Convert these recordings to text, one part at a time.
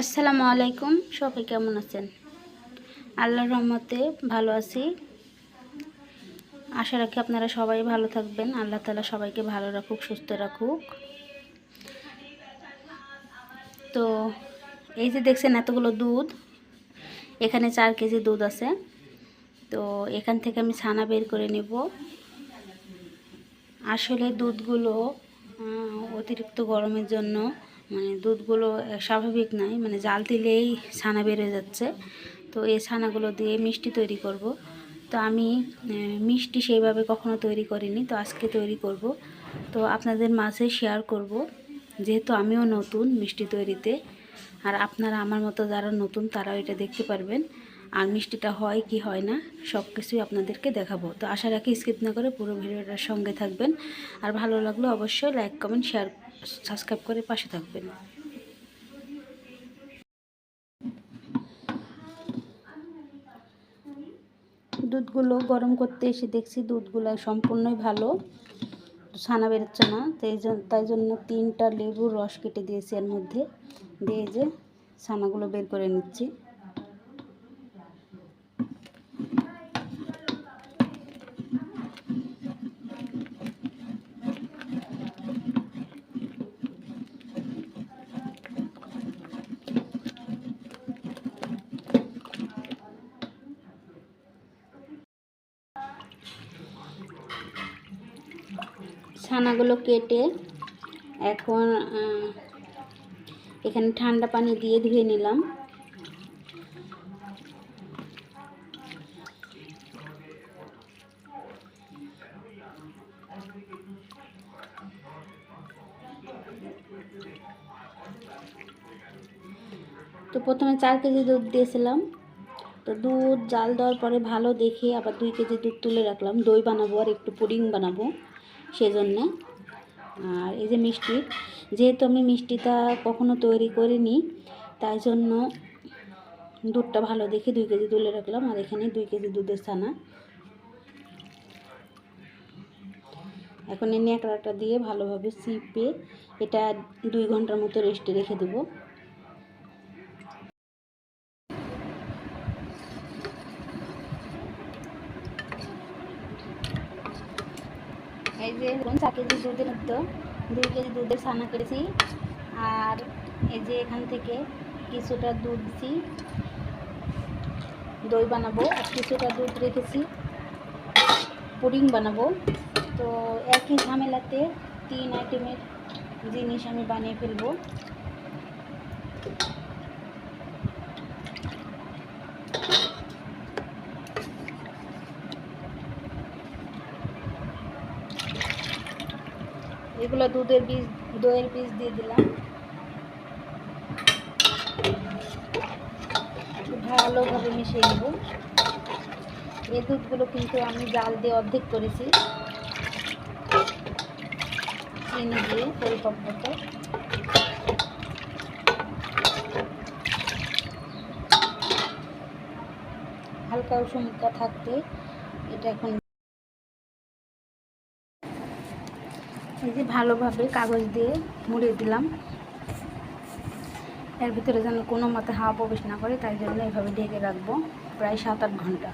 আসসালামু আলাইকুম, সবাই কেমন আছেন? আল্লাহর রহমতে ভালো আছি। আশা রাখি আপনারা সবাই ভালো থাকবেন। আল্লাহ তালা সবাইকে ভালো রাখুক, সুস্থ রাখুক। তো এই যে দেখছেন এতগুলো দুধ, এখানে চার কেজি দুধ আছে। তো এখান থেকে আমি ছানা বের করে নেব। আসলে দুধগুলো অতিরিক্ত গরমের জন্য মানে দুধগুলো স্বাভাবিক নয় মানে জাল দিলেই ছানা হয়ে যাচ্ছে। তো এই ছানাগুলো দিয়ে মিষ্টি তৈরি করব। তো আমি মিষ্টি সেইভাবে কখনো তৈরি করিনি, তো আজকে তৈরি করব। তো আপনাদের মাঝে শেয়ার করব, যেহেতু আমিও নতুন মিষ্টি তৈরিতে, আর আপনারা আমার মতো যারা নতুন, তারাও এটা দেখতে পারবেন। আর মিষ্টিটা হয় কি হয় না সব কিছুই আপনাদেরকে দেখাবো। তো আশা রাখি স্কিপ না করে পুরো ভিডিওটার সঙ্গে থাকবেন। আর ভালো লাগলে অবশ্যই লাইক কমেন্ট শেয়ার সাবস্ক্রাইব করে পাশে থাকবেন। দুধগুলো গরম করতে এসে দেখছি দুধগুলো সম্পূর্ণই ভালো, ছানা বেরোচ্ছে না তাই জন্য তাই জন্য তিনটা লেবুর রস কেটে দিয়েছি এর মধ্যে। দিয়ে যে ছানাগুলো বের করে নিচ্ছি। ছানাগুলো কেটে এখন এখানে ঠান্ডা পানি দিয়ে ধুয়ে নিলাম। তো প্রথমে চার কেজি দুধ দিয়েছিলাম। তো দুধ জাল দেওয়ার পরে ভালো দেখে আবার দুই কেজি দুধ তুলে রাখলাম। দই বানাবো আর একটু পুডিং বানাবো। সেজন্যে। আর এই যে মিষ্টি, যেহেতু আমি মিষ্টিটা কখনো তৈরি করিনি, তাই জন্য দুধটা ভালো দেখে দুই কেজি তুলে রাখলাম। আর এখানে দুই কেজি দুধের ছানা। এখন এই ন্যাকড়াটা দিয়ে ভালোভাবে চিপে এটা দুই ঘণ্টার মতো রেস্টে রেখে দেবো এই যে ধরুন চার কেজি দুধের মধ্যে দুই কেজি দুধের ছানা কেটেছি। আর এই যে এখান থেকে কিছুটা দুধ দিছি। দই বানাবো, আর কিছুটা দুধ রেখেছি। পুডিং বানাবো। তো একই ঝামেলাতে তিন আইটেমের জিনিস আমি বানিয়ে ফেলব। এগুলো দুধের বীজ, দইয়ের বীজ দিয়ে দিলাম। ভালোভাবে মিশিয়ে নেব। এই দুধগুলো কিন্তু আমি জাল দিয়ে অর্ধেক করেছি। চিনি দিয়ে পরিপক্কতা। হালকা উষুমুখা থাকতে এটা এখন এই যে ভালোভাবে কাগজ দিয়ে মুড়িয়ে দিলাম। এর ভিতরে যেন কোনো মতে হাওয়া প্রবেশ না করে, তাই জন্য এইভাবে ঢেকে রাখব প্রায় সাত আট ঘণ্টা।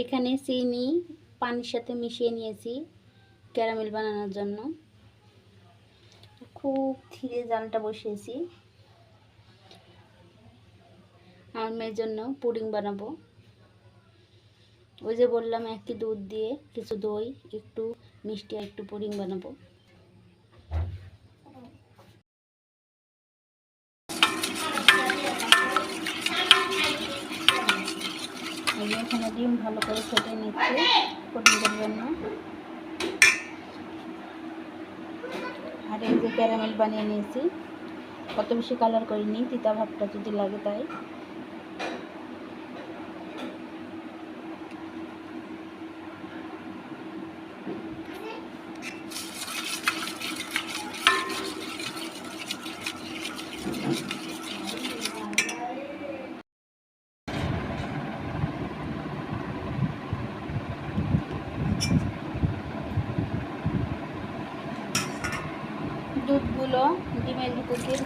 এখানে চিনি, পানির সাথে মিশিয়ে নিয়েছি ক্যারামেল বানানোর জন্য। খুব ধীরে জালটা বসিয়েছি। আমার মেয়ের জন্য পুডিং বানাবো। ওই যে বললাম একটি দুধ দিয়ে কিছু দই, একটু মিষ্টি আর একটু পুডিং বানাবো। এখানে ডিম ভালো করে ফেটে নিচ্ছি পুডিংয়ের জন্য। আর এই যে ক্যারামেল বানিয়ে নিয়েছি। কত বেশি কালার করিনি, তিতা ভাবটা যদি লাগে তাই।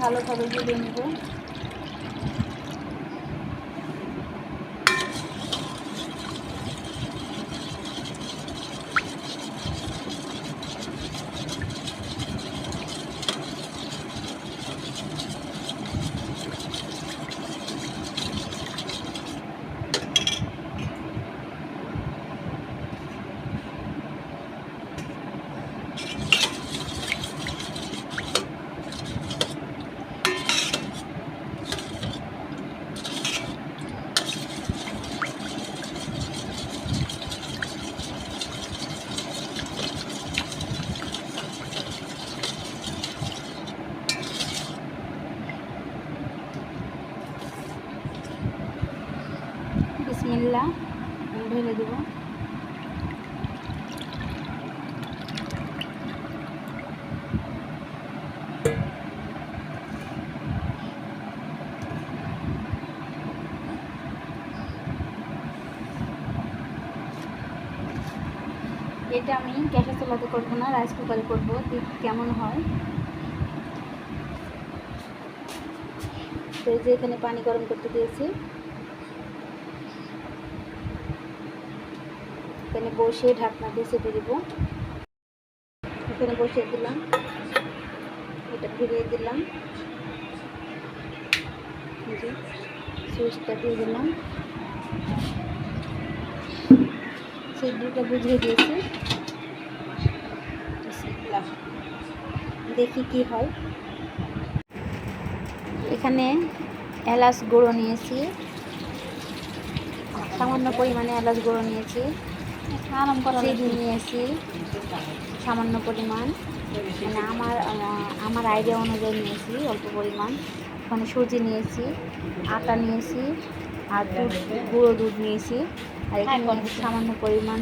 ভালোভাবে গুলিয়ে নেব। এটা আমি গ্যাসের চুলাতে করব না রাইস কুকারে করব কেমন হয়। তো যে এখানে পানি গরম করতে দিয়েছি। এখানে বসিয়ে ঢাকনা দিয়ে চেপে দেবো। এখানে বসিয়ে দিলাম। এটা ফিরিয়ে দিলাম। সুইচটা দিয়ে দিলাম। সিদ্ধটা বুঝিয়ে দিয়েছি বিসমিল্লাহ। দেখি কি হয়। এখানে এলাচ গুঁড়ো নিয়েছি। সামান্য পরিমাণে এলাচ গুঁড়ো নিয়েছি। আরাম চিনি নিয়েছি। সামান্য পরিমাণ। মানে আমার আমার আইডিয়া অনুযায়ী নিয়েছি অল্প পরিমাণ। ওখানে সুজি নিয়েছি আটা নিয়েছি আর দুধ গুঁড়ো দুধ নিয়েছি। আর এখানে সামান্য পরিমাণ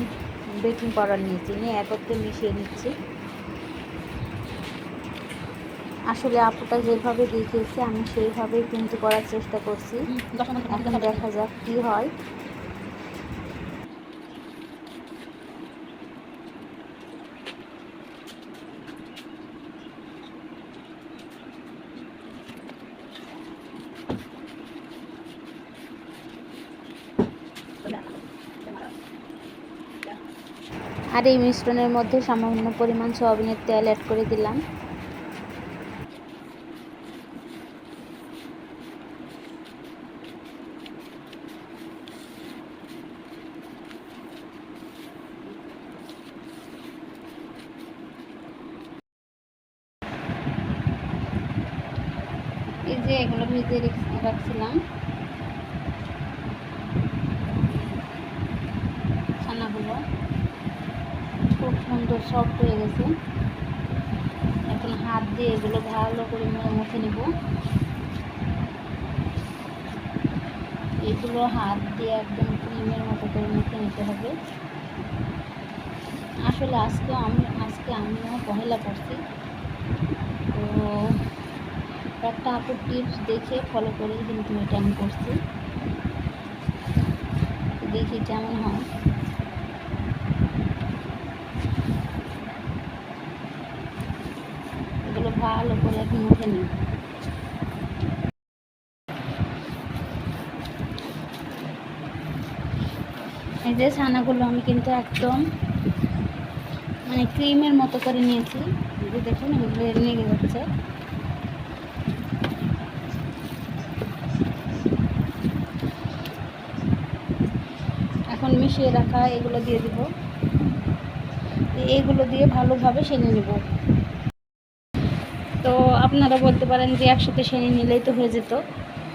বেকিং পাউডার নিয়েছি। নিয়ে একত্রে মিশিয়ে নিচ্ছি। আসলে আপুটা যেভাবে দেখিয়েছে আমি সেইভাবেই কিন্তু করার চেষ্টা করছি। এখন দেখা যাক কি হয়। আর এই মিশ্রণের মধ্যে সামান্য পরিমাণ সয়াবিনের তেল অ্যাড করে দিলাম এই যে এগুলো ভেজে রেখ- রাখছিলাম। ছানাগুলো খুব সুন্দর সফট হয়ে গেছে। এখন হাত দিয়ে এগুলো ভালো করে মু- মুছে নেব। এগুলো হাত দিয়ে একদম ক্রিমের মতো করে মুখে নিতে হবে। আসলে আজকে আমি আজকে আমিও পহেলা পড়ছি তো একটা আপুর টিপস দেখে ফলো করে কিন্তু এটা আমি করছি। দেখি কেমন হয়। এগুলো ভালো করে এখন মুখে নিই এই যে ছানাগুলো আমি কিন্তু একদম মানে ক্রিমের মতো করে নিয়েছি। দেখুন, এগুলো লেগে যাচ্ছে এখন মিশিয়ে রাখা, এগুলো দিয়ে দিব। এগুলো দিয়ে ভালোভাবে সেনে নেব। তো আপনারা বলতে পারেন যে একসাথে সেনে নিলেই তো হয়ে যেত।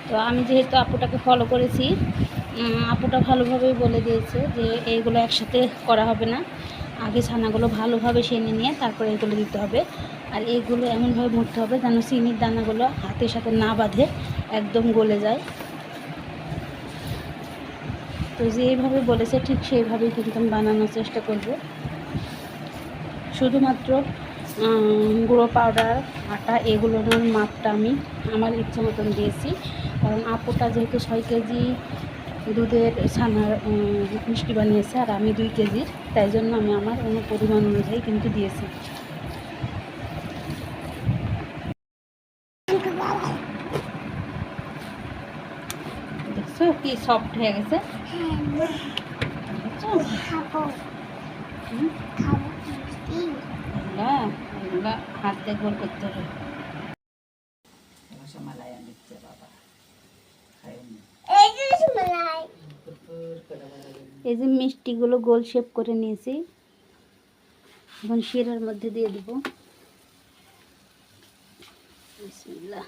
তো আমি যেহেতু আপুটাকে ফলো করেছি আপুটা ভালোভাবেই বলে দিয়েছে যে এইগুলো একসাথে করা হবে না। আগে ছানাগুলো ভালোভাবে সেনে নিয়ে তারপরে এগুলো দিতে হবে। আর এইগুলো এমনভাবে মুড়তে হবে যেন চিনির দানাগুলো হাতের সাথে না বাঁধে, একদম গলে যায়। তো যেইভাবে বলেছে ঠিক সেইভাবেই কিন্তু আমি বানানোর চেষ্টা করব। শুধুমাত্র গুঁড়ো পাউডার, আটা এগুলোর মাপটা আমি আমার ইচ্ছে মতন দিয়েছি। কারণ আপুটা যেহেতু ছয় কেজি দুধের ছানার মিষ্টি বানিয়েছে আর আমি দুই কেজির, তাই জন্য আমি আমার অনু পরিমাণ অনুযায়ী কিন্তু দিয়েছি। কি সফট হয়ে গেছে? হ্যাঁ হাত গোল করতে হবে। রসমালাই আনিচ্ছে বাবা। এই যে রসমালাই এই যে মিষ্টিগুলো গোল শেপ করে নিয়েছি। এখন শিরার মধ্যে দিয়ে দেব। বিসমিল্লাহ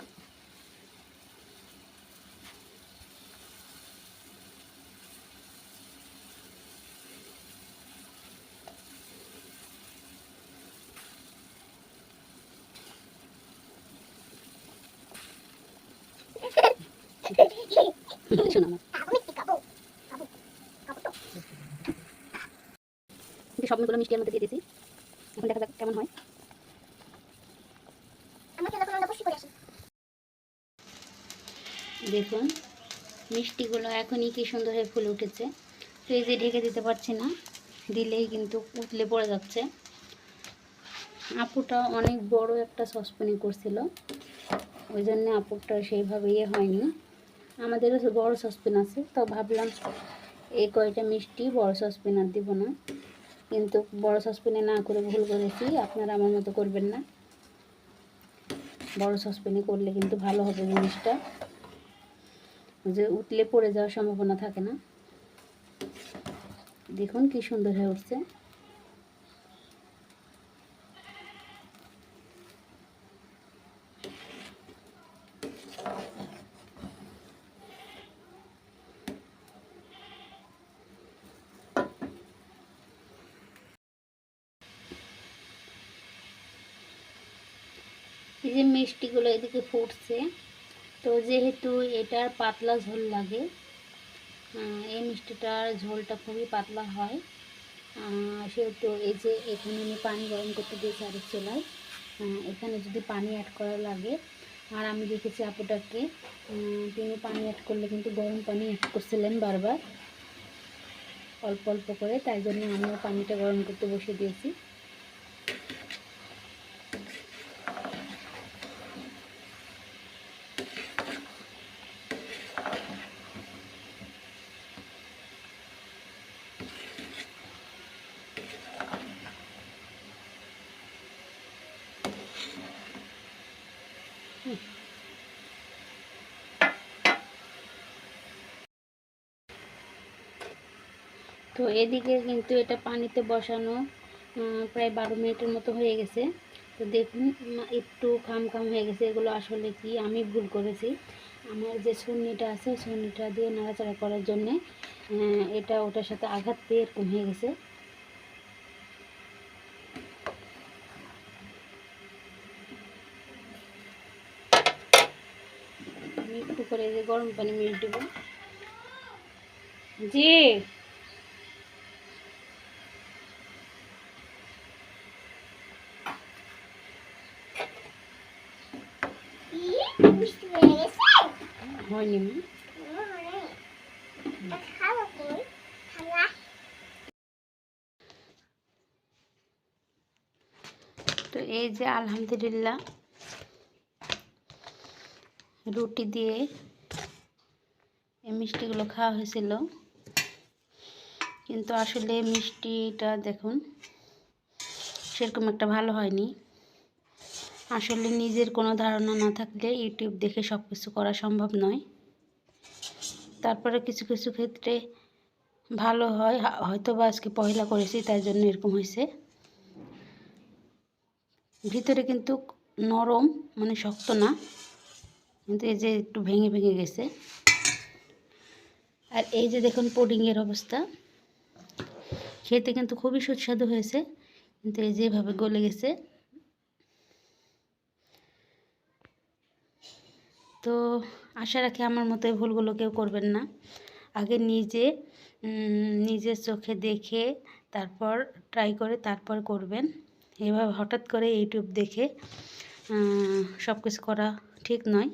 শোনো আমার খাব মিষ্টি খাব খাব খাব তো কিন্তু সবগুলো মিষ্টির মধ্যে দিয়ে দিয়েছি এখন দেখা যাক কেমন হয়। দেখুন মিষ্টিগুলো এখনই কি সুন্দর হয়ে ফুলে উঠেছে। তো এই যে ঢেকে দিতে পারছি না দিলেই কিন্তু উতলে পড়ে যাচ্ছে। আপুটা অনেক বড় একটা সসপ্যানে করছিল ওই জন্য আপুটা সেইভাবে ইয়ে হয়নি। আমাদেরও বড় সসপ্যান আছে, তো ভাবলাম এই কয়টা মিষ্টি বড় সসপ্যান আর দিব না। কিন্তু বড় সসপ্যানে না করে ভুল করেছি, আপনারা আমার মতো করবেন না। বড় সসপ্যানে করলে কিন্তু ভালো হবে জিনিসটা। যে উঠলে পড়ে যাওয়ার সম্ভাবনা থাকে না। দেখুন কি সুন্দর হয়ে উঠছে। এই যে মিষ্টিগুলো এদিকে ফুটছে, তো যেহেতু এটার পাতলা ঝোল লাগে এই মিষ্টিটার ঝোলটা খুবই পাতলা হয়। সেহেতু এই যে এখানে আমি পানি গরম করতে দিয়েছি আরেক চুলায় এখানে যদি পানি অ্যাড করা লাগে। আর আমি দেখেছি আপুটাকে তিনি পানি অ্যাড করলে কিন্তু গরম পানি অ্যাড করছিলেন বারবার, অল্প অল্প করে, তাই জন্য আমিও পানিটা গরম করতে বসে দিয়েছি। তো এদিকে কিন্তু এটা পানিতে বসানো প্রায় বারো মিনিটের মতো হয়ে গেছে। তো দেখুন একটু খাম খাম হয়ে গেছে। এগুলো আসলে কি? আমি ভুল করেছি। আমার যে ছুন্নিটা আছে ছুন্নিটা দিয়ে নাড়াচাড়া করার জন্যে এটা ওটার সাথে আঘাত পেয়ে এরকম হয়ে গেছে আমি একটু করে এই যে গরম পানি মিশ দেবো। জি। হয়ে হয়নি তো এই যে আলহামদুলিল্লাহ রুটি দিয়ে এই মিষ্টিগুলো খাওয়া হয়েছিল। কিন্তু আসলে মিষ্টিটা দেখুন, সেরকম একটা ভালো হয়নি। আসলে নিজের কোনো ধারণা না থাকলে ইউটিউব দেখে সব কিছু করা সম্ভব নয়। তারপরে কিছু কিছু ক্ষেত্রে ভালো হয় হয়তো বা আজকে পয়লা করেছি, তাই জন্য এরকম হয়েছে। ভিতরে কিন্তু নরম মানে শক্ত না, কিন্তু এই যে একটু ভেঙে ভেঙে গেছে। আর এই যে দেখুন পুডিংয়ের অবস্থা। খেতে কিন্তু খুবই সুস্বাদু হয়েছে। কিন্তু এই যেভাবে গলে গেছে। তো আশা রাখি আমার মতো এই ভুলগুলো কেউ করবেন না। আগে নিজে নিজের চোখে দেখে, তারপর ট্রাই করে, তারপর করবেন। এভাবে হঠাৎ করে ইউটিউব দেখে সব কিছু করা ঠিক নয়।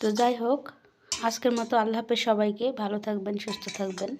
তো যাই হোক আজকের মতো আল্লাহ হাফেজ সবাইকে ভালো থাকবেন সুস্থ থাকবেন।